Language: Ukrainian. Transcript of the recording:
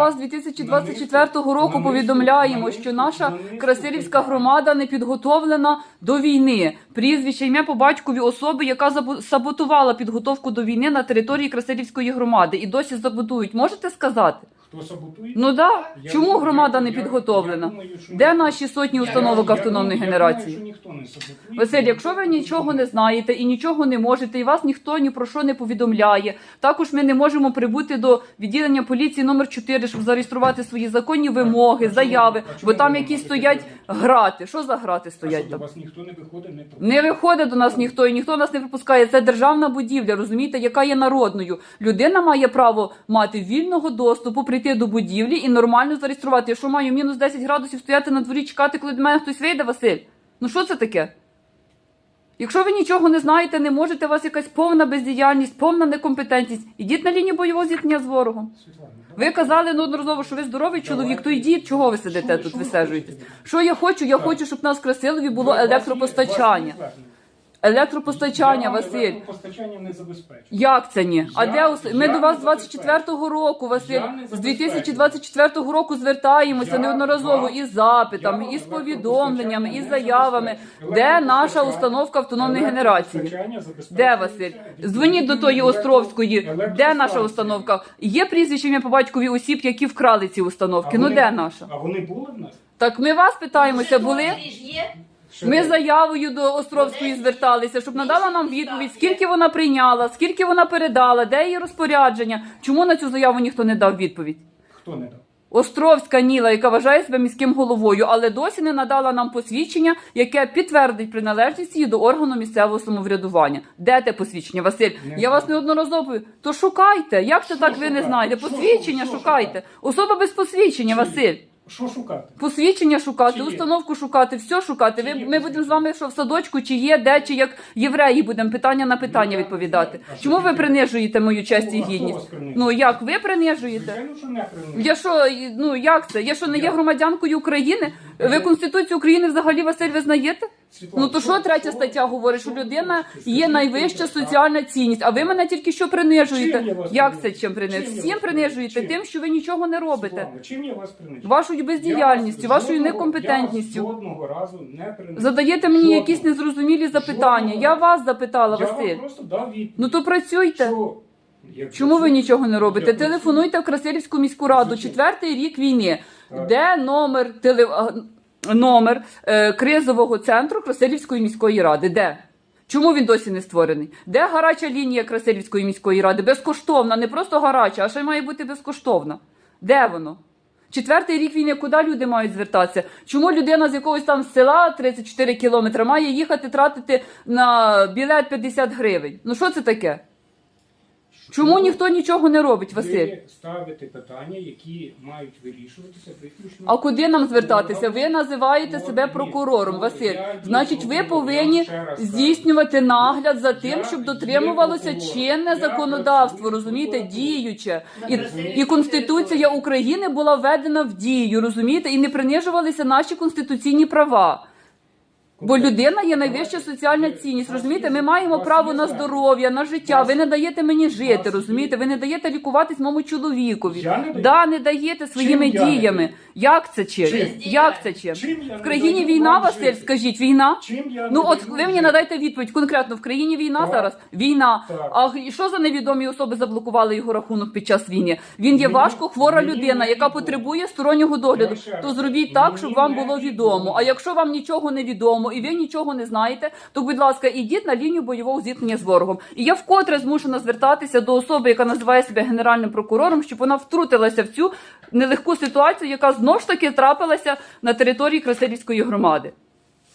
вас з 2024 року повідомляємо, що наша Красилівська громада не підготовлена до війни. Прізвище ім'я по батькові особи, яка саботувала підготовку до війни на території Красилівської громади, і досі саботують. Можете сказати? Хто саботує? Ну да Я- чому я- громада не я- підготовлена? я думаю, що Де наші сотні установок я автономної думаю- генерації? Я думаю, що ніхто не саботує. Василь, якщо ви нічого не знаєте і нічого не можете, і вас ніхто ні про що не повідомляє. Також ми не можемо прибути до відділення поліції номер 4, щоб зареєструвати свої законні вимоги, А заяви, бо там якісь стоять грати. Що за грати А що, стоять до там? вас ніхто не виходить, не пропустить? Не виходить до нас ніхто, і ніхто нас не пропускає. Це державна будівля, розумієте, яка є народною. Людина має право мати вільного доступу, прийти до будівлі і нормально зареєструвати. Якщо маю мінус 10 градусів стояти на дворі, чекати, коли до мене хтось вийде, Василь. Ну що це таке? Якщо ви нічого не знаєте, не можете, у вас якась повна бездіяльність, повна некомпетентність, ідіть на лінію бойового зіткнення з ворогом. Ви казали неодноразово, що ви здоровий чоловік, то йдіть, чого ви сидите Що- тут, що ви висаджуєтесь? Що я хочу? Я хочу, щоб нас Красилові було електропостачання. Електропостачання, Я Василь. електропостачання не забезпечую. Як це ні? А Я- де ус- ми я до вас не з 24-го року, Василь, Я не з забезпечую. 2024 року звертаємося Я неодноразово вам- із запитами, я із повідомленнями, із заявами. Де наша установка автономної генерації? Де Василь? Дзвоніть до тої Островської. Де наша установка? Є прізвище ім'я по батькові осіб, які вкрали ці установки. А Ну вони- де наша? А вони були в нас? Так ми вас питаємося, були? ж є? Ми заявою до Островської зверталися, щоб надала нам відповідь, скільки вона прийняла, скільки вона передала, де її розпорядження. Чому на цю заяву ніхто не дав відповідь? Хто не дав? Островська Ніла, яка вважає себе міським головою, але досі не надала нам посвідчення, яке підтвердить приналежність її до органу місцевого самоврядування. Де те посвідчення, Василь? Не Я вас неодноразово. повідомляю. То шукайте. Як це так ви не знаєте? Посвідчення шукайте. Особа без посвідчення, Василь. Що шукати? Посвідчення шукати, Чи є? установку шукати, все шукати. Чи Ви, є ми будемо з вами що в садочку, чи є, де, чи як євреї будемо питання на питання Ну, відповідати. А що Чому ви таке? принижуєте мою честь і Ну, а хто гідність? принижує? Ну як ви принижуєте? Звичайно, що не принижує. Я що, ну як це? Я що не є Я- громадянкою України? Ви Конституцію України взагалі Василь визнаєте? Ну то що третя стаття говорить, що людина є найвища соціальна цінність, а ви мене тільки що принижуєте. Як це чим принижуєте? Всім принижуєте тим, що ви нічого не робите. Чим я вас принижую? Вашою бездіяльністю, вашою некомпетентністю. Жодного разу не принижую. Задаєте мені якісь незрозумілі запитання. Я вас запитала, Василь. просто дав. Ну то працюйте. Чому ви нічого не робите? Телефонуйте в Красилівську міську раду. Звичайно. Четвертий рік війни. Так. Де номер теле... а, номер е, кризового центру Красилівської міської ради? Де? Чому він досі не створений? Де гаряча лінія Красилівської міської ради? Безкоштовна, не просто гаряча, а ще й має бути безкоштовна. Де воно? Четвертий рік війни, куди люди мають звертатися? Чому людина з якогось там села 34 кілометри має їхати тратити на білет 50 гривень? Ну що це таке? Чому ніхто нічого не робить, Василь? Ви ставите питання, які мають вирішуватися виключно. А куди нам звертатися? Ви називаєте Ну, себе ні. прокурором, Ну, Василь. я Значить, ви повинні ще раз кажу. здійснювати нагляд за тим, Я щоб є дотримувалося прокурором. чинне Я законодавство, працюю розумієте, прокурором. діюче. І, і Конституція. України була введена в дію, розумієте, і не принижувалися наші конституційні права. Бо людина є найвища соціальна цінність. Розумієте, ми маємо право на здоров'я, на життя. Ви не даєте мені жити, розумієте? Ви не даєте лікуватись моєму чоловікові. Я не даю. Да, не даєте своїми Чим я не діями. даю? Як це чим? Чим? Як це чим? Чим я В країні даю війна, вам Василь, жити? скажіть, війна? Чим я Ну от даю ви мені жити? надайте відповідь конкретно. В країні війна Так. зараз? Війна. Так. А г- що за невідомі особи заблокували його рахунок під час війни? Він є Мені- важко хвора мені людина, яка потребує стороннього догляду. Я ще раз То зробіть так, мені щоб вам було відомо. А якщо вам нічого не відомо і ви нічого не знаєте, то будь ласка, ідіть на лінію бойового зіткнення з ворогом. І я вкотре змушена звертатися до особи, яка називає себе генеральним прокурором, щоб вона втрутилася в цю нелегку ситуацію, яка знов ж таки трапилася на території Красилівської громади.